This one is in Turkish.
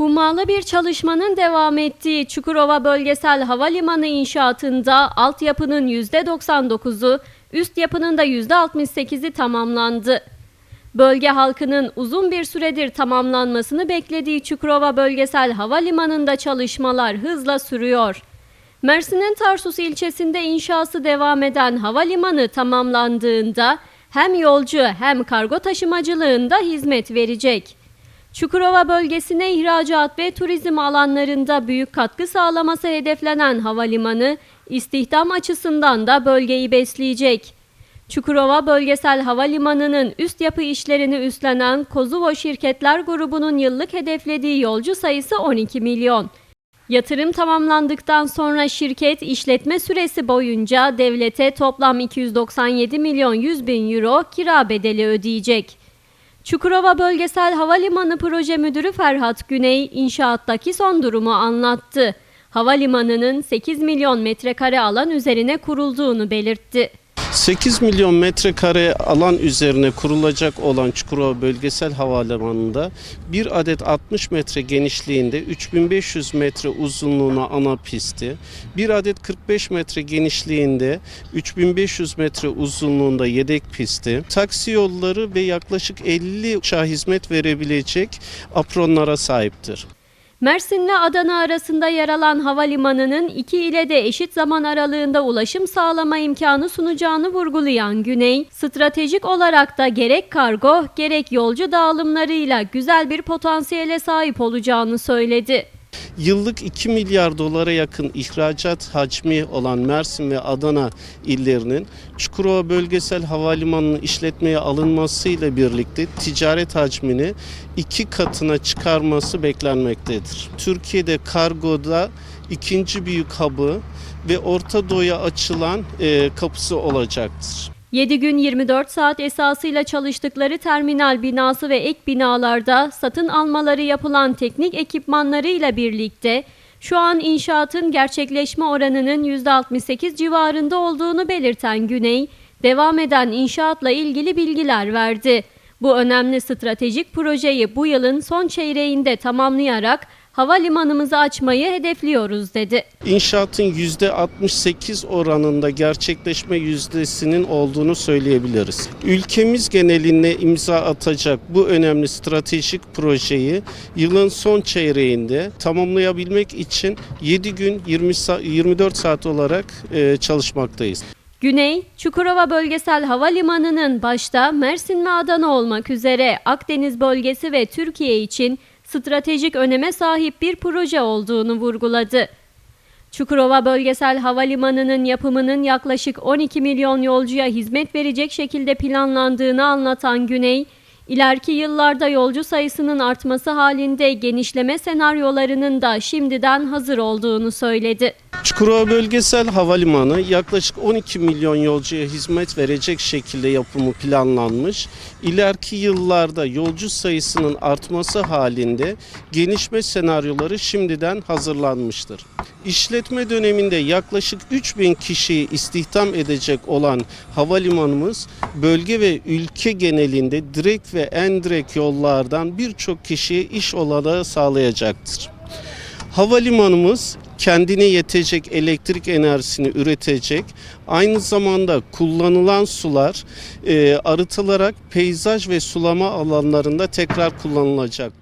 Hummalı bir çalışmanın devam ettiği Çukurova Bölgesel Havalimanı inşaatında altyapının %99'u, üst yapının da %68'i tamamlandı. Bölge halkının uzun bir süredir tamamlanmasını beklediği Çukurova Bölgesel Havalimanı'nda çalışmalar hızla sürüyor. Mersin'in Tarsus ilçesinde inşası devam eden havalimanı tamamlandığında hem yolcu hem kargo taşımacılığında hizmet verecek. Çukurova bölgesine ihracat ve turizm alanlarında büyük katkı sağlaması hedeflenen havalimanı istihdam açısından da bölgeyi besleyecek. Çukurova Bölgesel Havalimanı'nın üst yapı işlerini üstlenen Kozuvo Şirketler Grubu'nun yıllık hedeflediği yolcu sayısı 12 milyon. Yatırım tamamlandıktan sonra şirket işletme süresi boyunca devlete toplam 297 milyon 100 bin euro kira bedeli ödeyecek. Çukurova Bölgesel Havalimanı Proje Müdürü Ferhat Güney inşaattaki son durumu anlattı. Havalimanının 8 milyon metrekare alan üzerine kurulduğunu belirtti. 8 milyon metrekare alan üzerine kurulacak olan Çukurova Bölgesel Havalimanı'nda bir adet 60 metre genişliğinde 3500 metre uzunluğuna ana pisti, bir adet 45 metre genişliğinde 3500 metre uzunluğunda yedek pisti, taksi yolları ve yaklaşık 50 uçağa hizmet verebilecek apronlara sahiptir. Mersin ve Adana arasında yer alan havalimanının iki ile de eşit zaman aralığında ulaşım sağlama imkanı sunacağını vurgulayan Güney, stratejik olarak da gerek kargo gerek yolcu dağılımlarıyla güzel bir potansiyele sahip olacağını söyledi. Yıllık 2 milyar dolara yakın ihracat hacmi olan Mersin ve Adana illerinin Çukurova Bölgesel Havalimanı'nın işletmeye alınmasıyla birlikte ticaret hacmini iki katına çıkarması beklenmektedir. Türkiye'de kargoda ikinci büyük hub'ı ve Orta Doğu'ya açılan e, kapısı olacaktır. 7 gün 24 saat esasıyla çalıştıkları terminal binası ve ek binalarda satın almaları yapılan teknik ekipmanlarıyla birlikte şu an inşaatın gerçekleşme oranının %68 civarında olduğunu belirten Güney, devam eden inşaatla ilgili bilgiler verdi. Bu önemli stratejik projeyi bu yılın son çeyreğinde tamamlayarak havalimanımızı açmayı hedefliyoruz dedi. İnşaatın %68 oranında gerçekleşme yüzdesinin olduğunu söyleyebiliriz. Ülkemiz genelinde imza atacak bu önemli stratejik projeyi yılın son çeyreğinde tamamlayabilmek için 7 gün 20 sa- 24 saat olarak e, çalışmaktayız. Güney, Çukurova Bölgesel Havalimanı'nın başta Mersin ve Adana olmak üzere Akdeniz bölgesi ve Türkiye için stratejik öneme sahip bir proje olduğunu vurguladı. Çukurova Bölgesel Havalimanı'nın yapımının yaklaşık 12 milyon yolcuya hizmet verecek şekilde planlandığını anlatan Güney, ileriki yıllarda yolcu sayısının artması halinde genişleme senaryolarının da şimdiden hazır olduğunu söyledi. Çukurova Bölgesel Havalimanı yaklaşık 12 milyon yolcuya hizmet verecek şekilde yapımı planlanmış. İleriki yıllarda yolcu sayısının artması halinde genişme senaryoları şimdiden hazırlanmıştır. İşletme döneminde yaklaşık 3000 kişiyi istihdam edecek olan havalimanımız bölge ve ülke genelinde direkt ve endirekt yollardan birçok kişiye iş olanağı sağlayacaktır. Havalimanımız kendine yetecek elektrik enerjisini üretecek. Aynı zamanda kullanılan sular e, arıtılarak peyzaj ve sulama alanlarında tekrar kullanılacaktır.